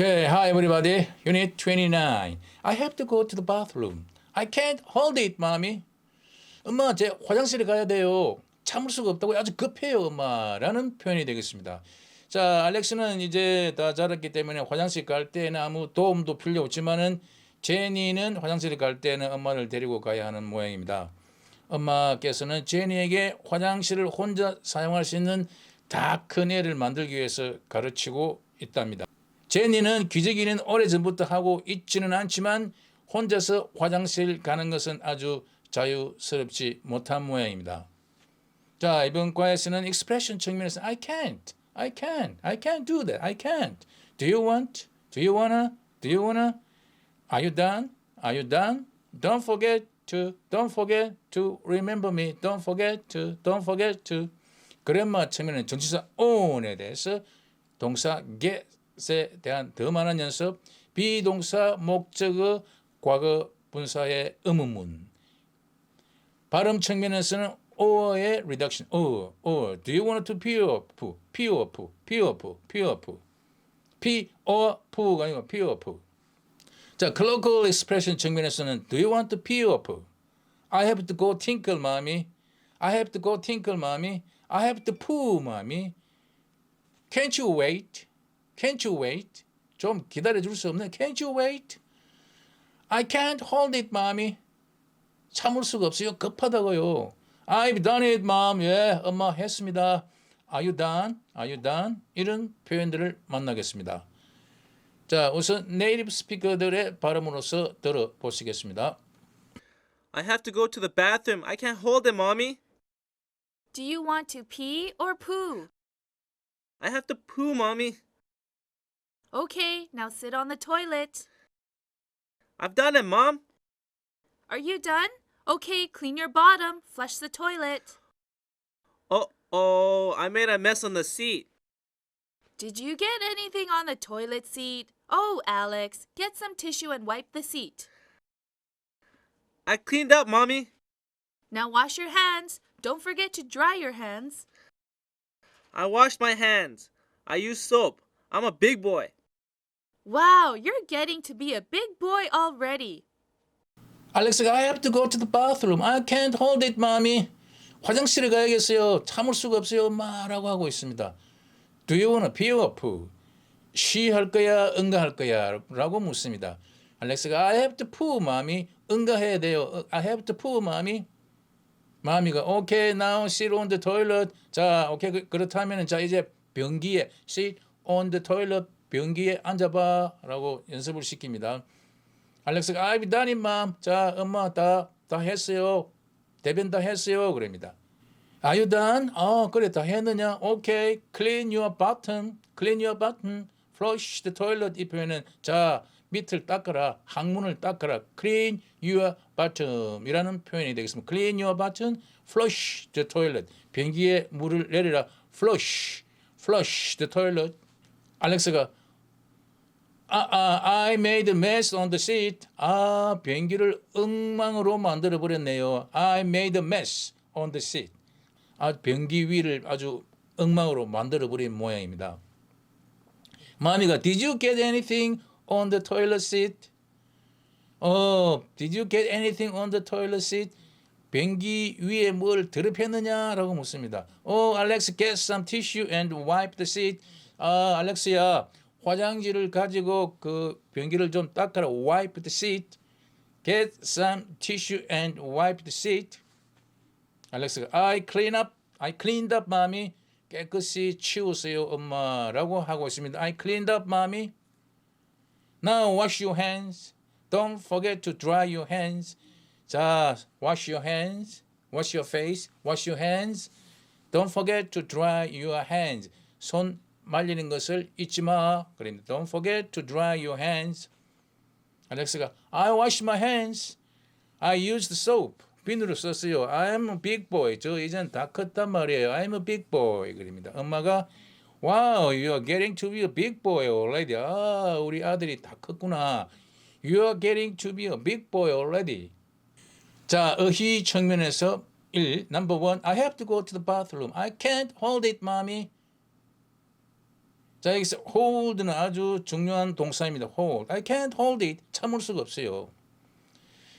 Okay, hi everybody. Unit 29. I have to go to the bathroom. I can't hold it, mommy. 엄마, 제 화장실에 가야 돼요. 참을 수가 없다고 아주 급해요, 엄마라는 표현이 되겠습니다. 자, 알렉스는 이제 다 자랐기 때문에 화장실 갈 때는 아무 도움도 필요 없지만은 제니는 화장실 갈 때는 엄마를 데리고 가야 하는 모양입니다. 엄마께서는 제니에게 화장실을 혼자 사용할 수 있는 다 큰 애를 만들기 위해서 가르치고 있답니다. 제니는 기저귀는 오래전부터 하고 있지는 않지만 혼자서 화장실 가는 것은 아주 자유스럽지 못한 모양입니다. 자, 이번 과에서는 expression 측면에서 I can't, I can't, I can't do that, I can't. Do you want? Do you wanna? Do you wanna? Are you done? Are you done? Don't forget to, don't forget to remember me. Don't forget to, don't forget to. 그랜마 측면은 전치사 on에 대해서 동사 get 에 대한 더 많은 연습, 비동사 목적어 과거 분사의 의문문. 발음 측면에서는 or의 reduction, or, or. Do you want to pee poo? pee poo? pee poo? pee poo? pee poo가 아니고 pee poo. 자, colloquial expression 측면에서는 do you want to pee poo? I have to go tinkle, mommy. I have to go tinkle, mommy. I have to poo, mommy. Can't you wait? Can't you wait? 좀 기다려 줄 수 없네. Can't you wait? I can't hold it, mommy. 참을 수가 없어요. 급하다고요. I've done it, mom. 예, 엄마 했습니다. Are you done? Are you done? 이런 표현들을 만나겠습니다. 자, 우선 네이티브 스피커들의 발음으로서 들어보시겠습니다. I have to go to the bathroom. I can't hold it, Mommy. Do you want to pee or poo? I have to poo, Mommy. Okay, now sit on the toilet. I've done it, Mom. Are you done? Okay, clean your bottom, flush the toilet. Oh, oh, I made a mess on the seat. Did you get anything on the toilet seat? Oh, Alex, get some tissue and wipe the seat. I cleaned up, Mommy. Now wash your hands. Don't forget to dry your hands. I washed my hands. I used soap. I'm a big boy. Wow, you're getting to be a big boy already. 알렉스가 I have to go to the bathroom. I can't hold it, mommy. 화장실에 가야겠어요. 참을 수가 없어요, 엄마라고 하고 있습니다. Do you wanna pee or poo? she 할 거야, 응가할 거야? 라고 묻습니다. 알렉스가 I have to poo, mommy. 응가해야 돼요. I have to poo, mommy. 마미가 okay, now sit on the toilet. 자, 오케이 그, 그렇다면은 자 이제 변기에 sit on the toilet 변기에 앉아봐라고 연습을 시킵니다. 알렉스가 done it, mom. 자, 엄마 다, 다 했어요. 대변 다 했어요. 그럽니다. You done? 어, 그래, 다 했느냐? Okay, clean your bottom. Clean your bottom. Flush the toilet. 이 표현은 자, 밑을 닦아라. 항문을 닦아라. Clean your bottom. 이라는 표현이 되겠습니다. Clean your bottom. Flush the toilet. 변기에 물을 내리라. Flush. Flush the toilet. 알렉스가 아, 아, I made a mess on the seat. 아, 변기를 엉망으로 만들어 버렸네요. I made a mess on the seat. 아, 변기 위를 아주 엉망으로 만들어 버린 모양입니다. 마미가 Did you get anything on the toilet seat? 어, Did you get anything on the toilet seat? 변기 위에 뭘 드럽혔느냐라고 묻습니다. 어, Alex, get some tissue and wipe the seat. 아, 알렉스야, 화장지를 가지고 그 변기를 좀 닦아라. Wipe the seat. Get some tissue and wipe the seat. 알렉스가 I clean up. I cleaned up, mommy. 깨끗이 치웠어요, 엄마라고 하고 있습니다. I cleaned up, mommy. Now wash your hands. Don't forget to dry your hands. 자, wash your hands. Wash your face. Wash your hands. Don't forget to dry your hands. 손 말리는 것을 잊지 마. 그런데 don't forget to dry your hands. 알렉스가 I wash my hands. I used soap. 비누를 썼어요. I'm a big boy. 저 이젠 다 컸단 말이에요. I'm a big boy. 그럽니다. 엄마가 Wow, you are getting to be a big boy already. 아, 우리 아들이 다 컸구나. You are getting to be a big boy already. 자, 어휘 측면에서 1. Number 1. I have to go to the bathroom. I can't hold it, mommy. 자 여기서 hold는 아주 중요한 동사입니다. hold. I can't hold it. 참을 수가 없어요.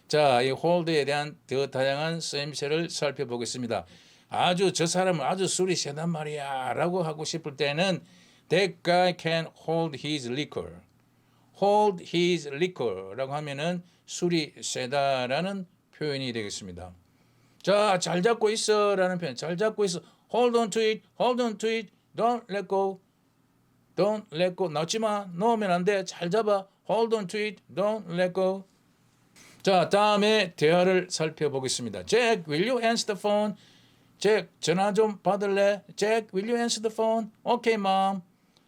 자, 이 hold에 대한 더 다양한 쓰임새를 살펴보겠습니다. 아주 저 사람은 아주 술이 세단 말이야 라고 하고 싶을 때는 that guy can hold his liquor. hold his liquor라고 하면은 술이 세다라는 표현이 되겠습니다. 자, 잘 잡고 있어 라는 표현. 잘 잡고 있어. hold on to it. hold on to it. don't let go. Don't let go. 놓지 마. 놓으면 안 돼. 잘 잡아. hold on to it. don't let go. 자, 다음에 대화를 살펴보겠습니다. Jack, will you answer the phone? Jack, 전화 좀 받을래? Jack, will you answer the phone? Okay, mom.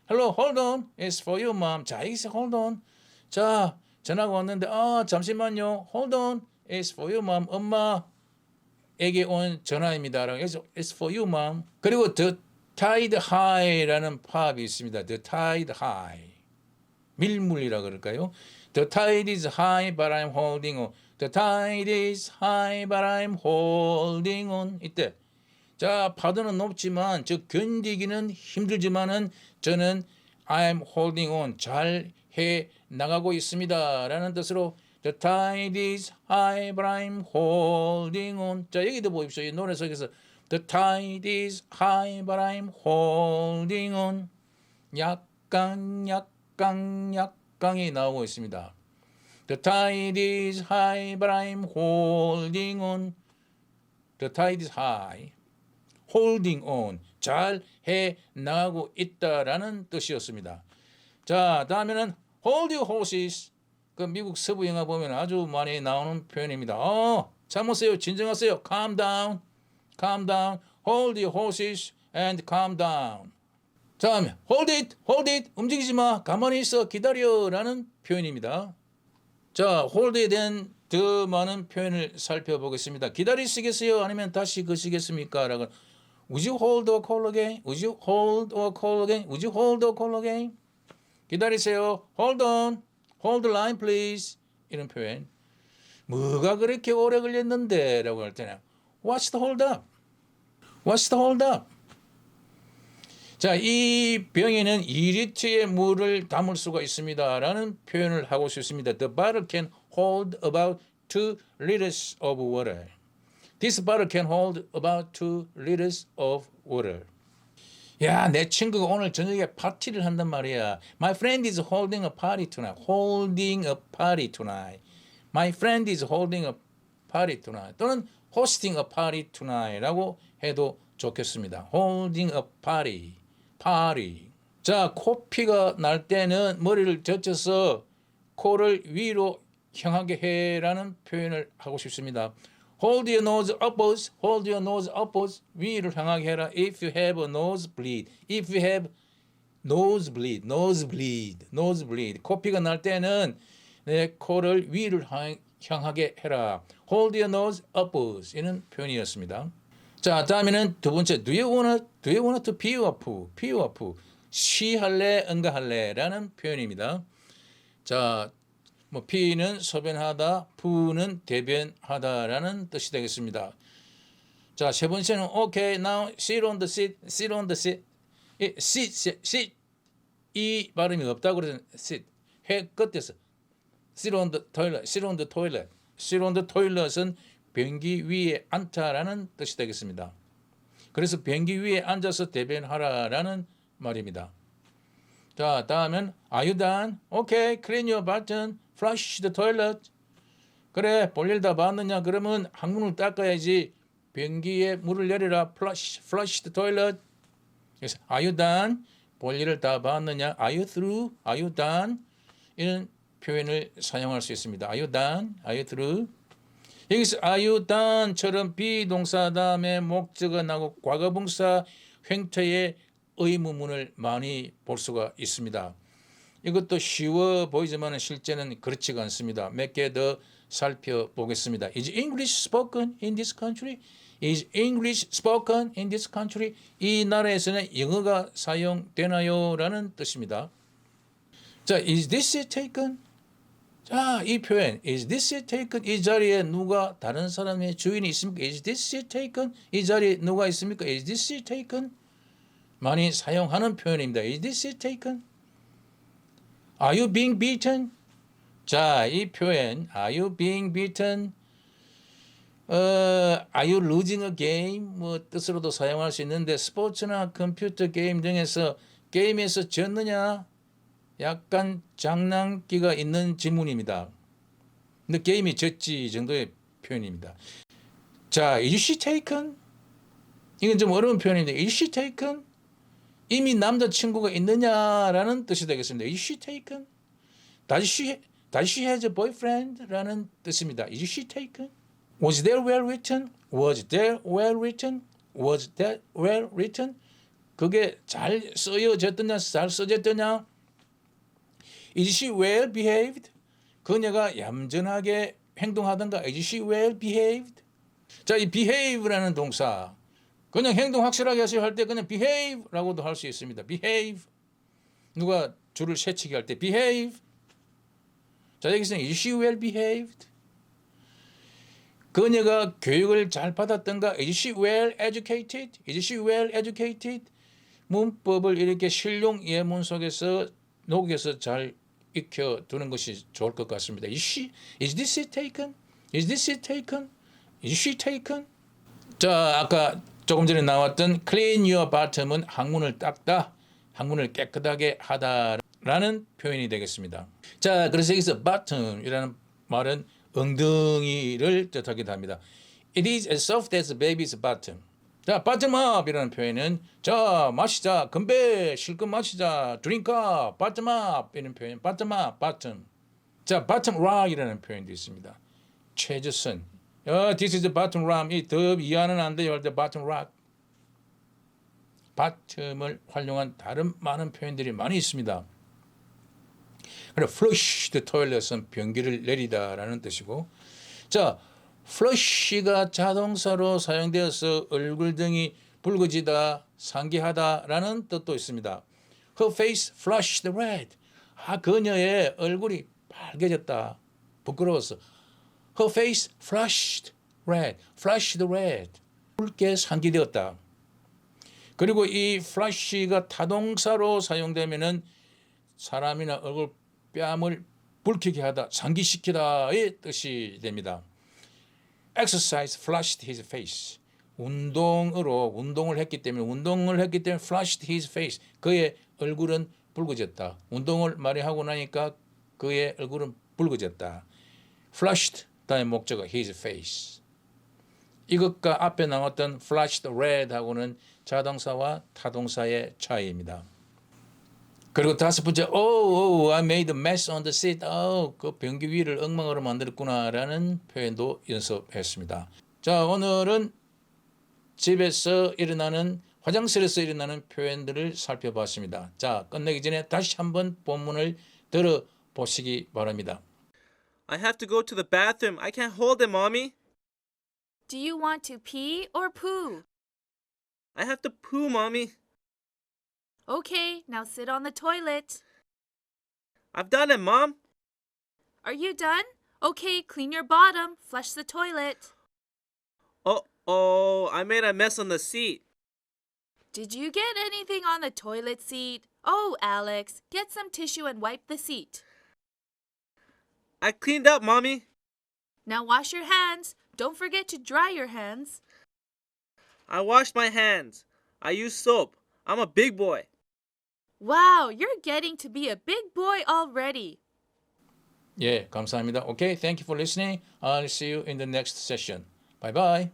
Hello, hold on. It's for you, mom. 자, 여기서 hold on. 자, 전화가 왔는데, 아, 잠시만요. Hold on. It's for you, mom. 엄마 에게 온 전화입니다. It's for you, mom. 그리고 Tide High라는 팝이 있습니다. The Tide High. 밀물이라 그럴까요? The tide is high, but I'm holding on. The tide is high, but I'm holding on. 이때 자 파도는 높지만 저 견디기는 힘들지만은 저는 I'm holding on 잘 해 나가고 있습니다라는 뜻으로 The tide is high, but I'm holding on. 자 여기도 보십시오. 이 노래 속에서 The tide is high, but I'm holding on. 약강 약강 약강이 나오고 있습니다. The tide is high, but I'm holding on. The tide is high. holding on. 잘 해 나가고 있다라는 뜻이었습니다. 자, 다음에는 hold your horses. 그 미국 서부 영화 보면 아주 많이 나오는 표현입니다. 어, 참으세요. 진정하세요. calm down. Calm down. hold your horses and calm down. 다음에 hold it, hold it, 움직이지 마, 가만히 있어, 기다려라는 표현입니다. 자, hold에 대한 더 많은 표현을 살펴보겠습니다. 기다리시겠어요? 아니면 다시 거시겠습니까? 라고 Would you hold or call again? Would you hold or call again? Would you hold or call again? 기다리세요. Hold on. Hold the line, please. 이런 표현. 뭐가 그렇게 오래 걸렸는데? 라고 할 때는 What's the hold up? What's the hold up? 자, 이 병에는 2리터의 물을 담을 수가 있습니다라는 표현을 하고 싶습니다. The bottle can hold about 2 liters of water. This bottle can hold about 2 liters of water. 야, 내 친구가 오늘 저녁에 파티를 한단 말이야. My friend is holding a party tonight. Holding a party tonight. My friend is holding a party tonight. 또는 hosting a party tonight라고 해도 좋겠습니다. Holding a party. party. 자, 코피가 날 때는 머리를 젖혀서 코를 위로 향하게 해라는 표현을 하고 싶습니다. Hold your nose upwards. Hold your nose upwards. 위를 향하게 해라. If you have a nosebleed. If you have nosebleed. nosebleed. nosebleed. 코피가 날 때는 내 코를 위를 향- 향하게 해라. Hold your nose upwards. 이는 표현이었습니다. 자, 다음에는 두 번째. Do you wanna do you wanna to poo? pee or poo? 쉬할래, 응가할래라는 표현입니다. 자, 뭐 피는 소변하다, 푸는 대변하다라는 뜻이 되겠습니다. 자, 세 번째는 okay, now sit on the seat, sit on the seat. 이 sit, sit, sit. 이 발음이 없다고 그래서 sit. 해 끝에서 sit on the toilet, sit on the toilet. Sit on the toilet은 변기 위에 앉다라는 뜻이 되겠습니다. 그래서 변기 위에 앉아서 대변하라라는 말입니다. 자, 다음은 Are you done? Okay, clean your button. Flush the toilet. 그래, 볼일 다 봤느냐? 그러면 항문을 닦아야지. 변기에 물을 내리라. Flush, flush the toilet. 그래서 Are you done? 볼일을 다 봤느냐? Are you through? Are you done? 이런 표현을 사용할 수 있습니다. Are you done? Are you through? 여기서 are you done처럼 비동사 다음에 목적어 나고 과거분사 횡태의 의무문을 많이 볼 수가 있습니다. 이것도 쉬워 보이지만 실제는 그렇지가 않습니다. 몇 개 더 살펴보겠습니다. Is English spoken in this country? Is English spoken in this country? 이 나라에서는 영어가 사용되나요? 라는 뜻입니다. 자, is this taken? 자, 이 표현 is this taken? 이 자리에 누가 다른 사람의 주인이 있습니까? Is this taken? 이 자리에 누가 있습니까? Is this taken? 많이 사용하는 표현입니다. Is this taken? Are you being beaten? 자, 이 표현 Are you being beaten? 어, Are you losing a game? 뭐 뜻으로도 사용할 수 있는데 스포츠나 컴퓨터 게임 등에서 게임에서 졌느냐? 약간 장난기가 있는 질문입니다. 근데 게임이 졌지 정도의 표현입니다. 자, is she taken? 이건 좀 어려운 표현인데 is she taken? 이미 남자친구가 있느냐라는 뜻이 되겠습니다. Is she taken? Does she, does she has a boyfriend? 라는 뜻입니다. Is she taken? Was that well written? Was that well written? Was that well written? 그게 잘 쓰여졌더냐, 잘 써졌더냐? Is she well behaved? 그녀가 얌전하게 행동하던가? Is she well behaved? 자, 이 behave라는 동사 그냥 행동 확실하게 하세요 할 때 그냥 behave라고도 할 수 있습니다. behave. 누가 줄을 세치기 할 때 behave. 자, 여기서 is she well behaved? 그녀가 교육을 잘 받았던가? Is she well educated? Is she well educated? 문법을 이렇게 실용 예문 속에서 녹여서 잘 익혀 두는 것이 좋을 것 같습니다. Is she? Is this it taken? Is this it taken? Is she taken? 자, 아까 조금 전에 나왔던 clean your bottom은 항문을 닦다, 항문을 깨끗하게 하다라는 표현이 되겠습니다. 자, 그래서 여기서 bottom이라는 말은 엉덩이를 뜻하기도 합니다. It is as soft as a baby's bottom. 자, up이라는 표현은 자 마시자, 건배, 실컷 마시자, up 이런 표현, up, bottom. 자, bottom rock이라는 표현도 있습니다. 최저선. 어, this is the bottom rock. 이더 이해는 안 돼요. 할때 bottom rock. bottom을 활용한 다른 많은 표현들이 많이 있습니다. 그래, flush the toilet은 변기를 내리다라는 뜻이고, 자, flush가 자동사로 사용되어서 얼굴 등이 붉어지다, 상기하다라는 뜻도 있습니다. Her face flushed red. 아, 그녀의 얼굴이 빨개졌다. 부끄러워서. Her face flushed red. flushed red. 붉게 상기되었다. 그리고 이 flash가 타동사로 사용되면은 사람이나 얼굴 뺨을 붉히게 하다, 상기시키다의 뜻이 됩니다. Exercise flushed his face. 운동으로 운동을 했기 때문에 운동을 했기 때문에 flushed his face. 그의 얼굴은 붉어졌다. 운동을 많이 하고 나니까 그의 얼굴은 붉어졌다. flushed 다음에 목적어 his face. 이것과 앞에 나왔던 flushed red하고는 자동사와 타동사의 차이입니다. 그리고 다섯 번째, oh, oh, I made a mess on the seat. Oh, 그 변기 위를 엉망으로 만들었구나라는 표현도 연습했습니다. 자, 오늘은 집에서 일어나는 화장실에서 일어나는 표현들을 살펴봤습니다. 자, 끝내기 전에 다시 한번 본문을 들어보시기 바랍니다. I have to go to the bathroom. I can't hold it, mommy. Do you want to pee or poo? I have to poo, mommy. Okay, now sit on the toilet. I've done it, mom. Are you done? Okay, clean your bottom, flush the toilet. Oh, oh, I made a mess on the seat. Did you get anything on the toilet seat? Oh, Alex, get some tissue and wipe the seat. I cleaned up, mommy. Now wash your hands. Don't forget to dry your hands. I washed my hands. I used soap. I'm a big boy. Wow, you're getting to be a big boy already. 예, 감사합니다. Okay, thank you for listening. I'll see you in the next session. Bye bye.